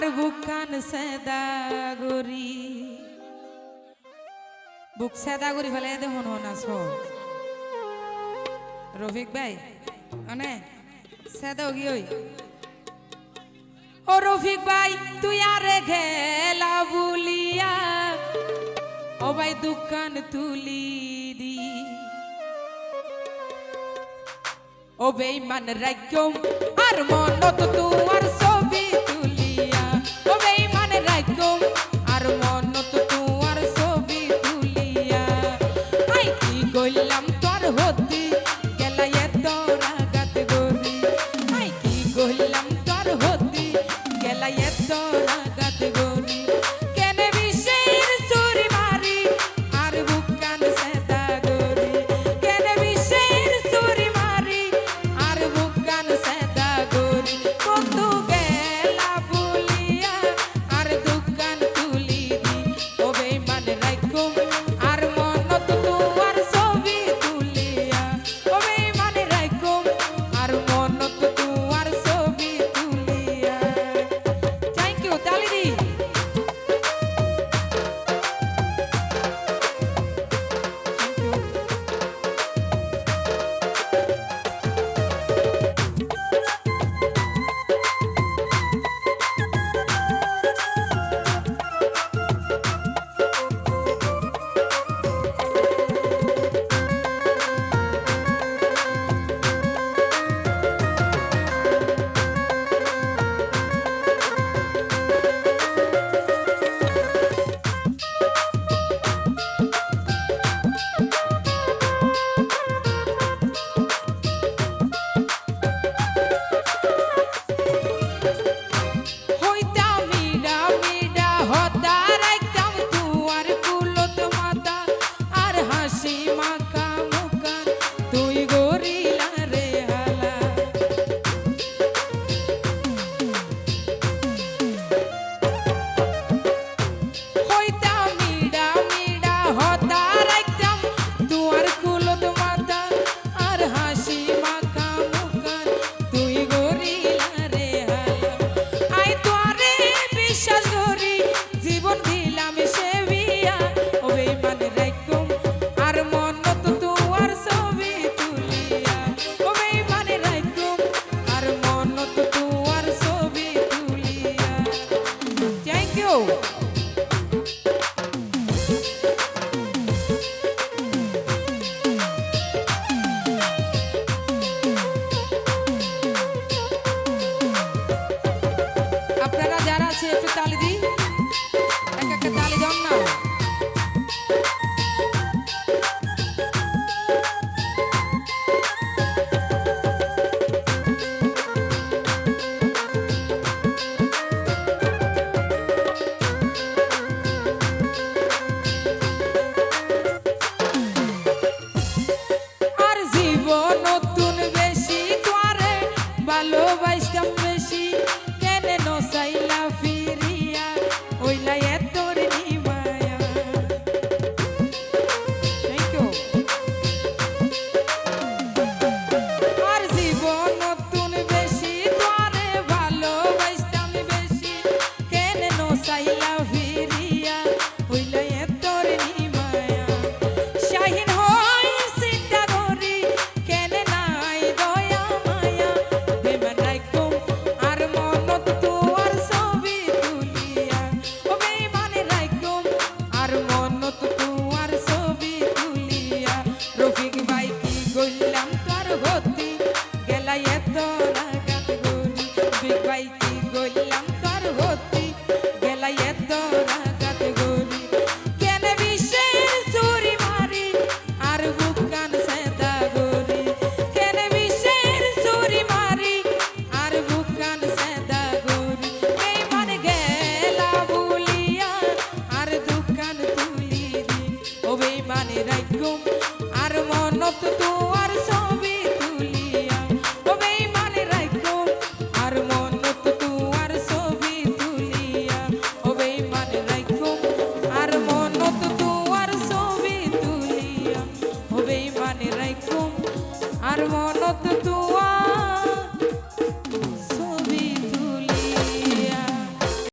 আমার বুকান সেদা গরি বুক সেদা গরি ফেলে দে হন হন রফিক ভাই মানে সেদা গি ওই? ও রফিক ভাই, তুই আর ঘেলা বুলিয়া, ও ভাই দোকান তুলি দি। ও বেইমান রাজ্য আর মনত তোমার ছবি you. good. আর মনত